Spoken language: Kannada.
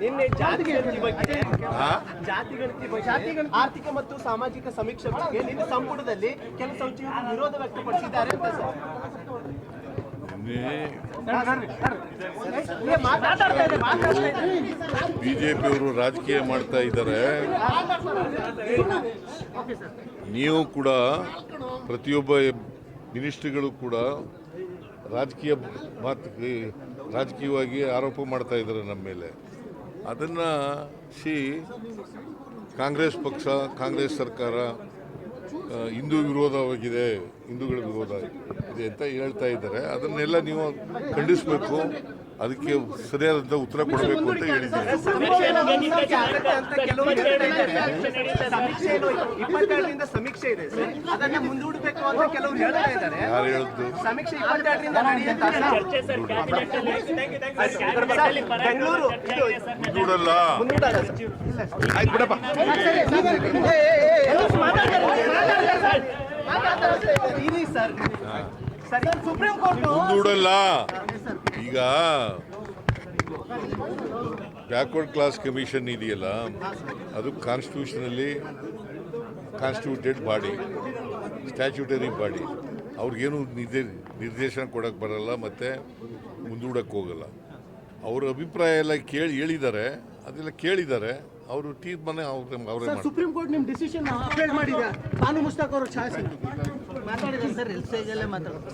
ನಿನ್ನೆ ಜಾತಿ ಗಣತಿ ಬಗ್ಗೆ ಜಾತಿ ಗಣತಿ ಬಗ್ಗೆ ಆರ್ಥಿಕ ಮತ್ತು ಸಾಮಾಜಿಕ ಸಮೀಕ್ಷೆ ಬಗ್ಗೆ ನಿನ್ನೆ ಸಂಪುಟದಲ್ಲಿ ಕೆಲ ಸಚಿವರು ವಿರೋಧ ವ್ಯಕ್ತಪಡಿಸಿದ್ದಾರೆ ಅಂತ ಸರ್. ಬಿಜೆಪಿಯವರು ರಾಜಕೀಯ ಮಾಡ್ತಾ ಇದ್ದಾರೆ. ನೀವು ಕೂಡ ಪ್ರತಿಯೊಬ್ಬ ಮಿನಿಸ್ಟ್ರಿಗಳು ಕೂಡ ರಾಜಕೀಯ ಮಾತು ರಾಜಕೀಯವಾಗಿ ಆರೋಪ ಮಾಡ್ತಾ ಇದ್ದಾರೆ ನಮ್ಮ ಮೇಲೆ. ಅದನ್ನು ಸಿ ಕಾಂಗ್ರೆಸ್ ಪಕ್ಷ, ಕಾಂಗ್ರೆಸ್ ಸರ್ಕಾರ ಹಿಂದೂ ವಿರೋಧವಾಗಿದೆ ಹಿಂದೂಗಳ ವಿರೋಧ ಇದೆ ಅಂತ ಹೇಳ್ತಾ ಇದ್ದಾರೆ. ಅದನ್ನೆಲ್ಲ ನೀವು ಖಂಡಿಸಬೇಕು. ಅದಕ್ಕೆ ಸರಿಯಾದಂಥ ಉತ್ತರ ಕೊಡಬೇಕು ಅಂತ ಹೇಳಿದ್ದೀನಿ. ಸಮೀಕ್ಷೆ ಇದೆ ಅದನ್ನ ಮುಂದೂಡಬೇಕು ಅಂತ ಕೆಲವರು ಹೇಳ್ತಾ ಇದ್ದಾರೆ. ಆಯ್ತು ಸರ್ ಸುಪ್ರೀಂ ಕೋರ್ಟ್ ಮುಂದೂಡಲ್ಲ ಈಗ ಬ್ಯಾಕ್ವರ್ಡ್ ಕ್ಲಾಸ್ ಕಮಿಷನ್ ಇದೆಯಲ್ಲ ಅದು constitutionally constituted body statutory body ಅವ್ರಿಗೇನು ನಿರ್ದೇ ನಿರ್ದೇಶನ ಕೊಡೋಕ್ಕೆ ಬರಲ್ಲ ಮತ್ತು ಮುಂದೂಡಕ್ಕೆ ಹೋಗಲ್ಲ. ಅವ್ರ ಅಭಿಪ್ರಾಯ ಎಲ್ಲ ಕೇಳಿ ಹೇಳಿದ್ದಾರೆ ಅದೆಲ್ಲ ಕೇಳಿದ್ದಾರೆ. ಅವರು ತೀರ್ಮಾನ ಅವ್ರ ಅವರೇ ಸುಪ್ರೀಂ ಕೋರ್ಟ್ ನಿಮ್ಮ ಡಿಸಿಷನ್ ಅಪ್ಡೇಟ್ ಮಾಡಿದೆ ಬಾನು ಮುಸ್ತಾಕ್ ಅವರು ಚಾಯ್ಸ್ ಮಾತಾಡಿದ್ದಾರೆ ಸರ್ ಎಲ್ ಮಾತಾಡೋದು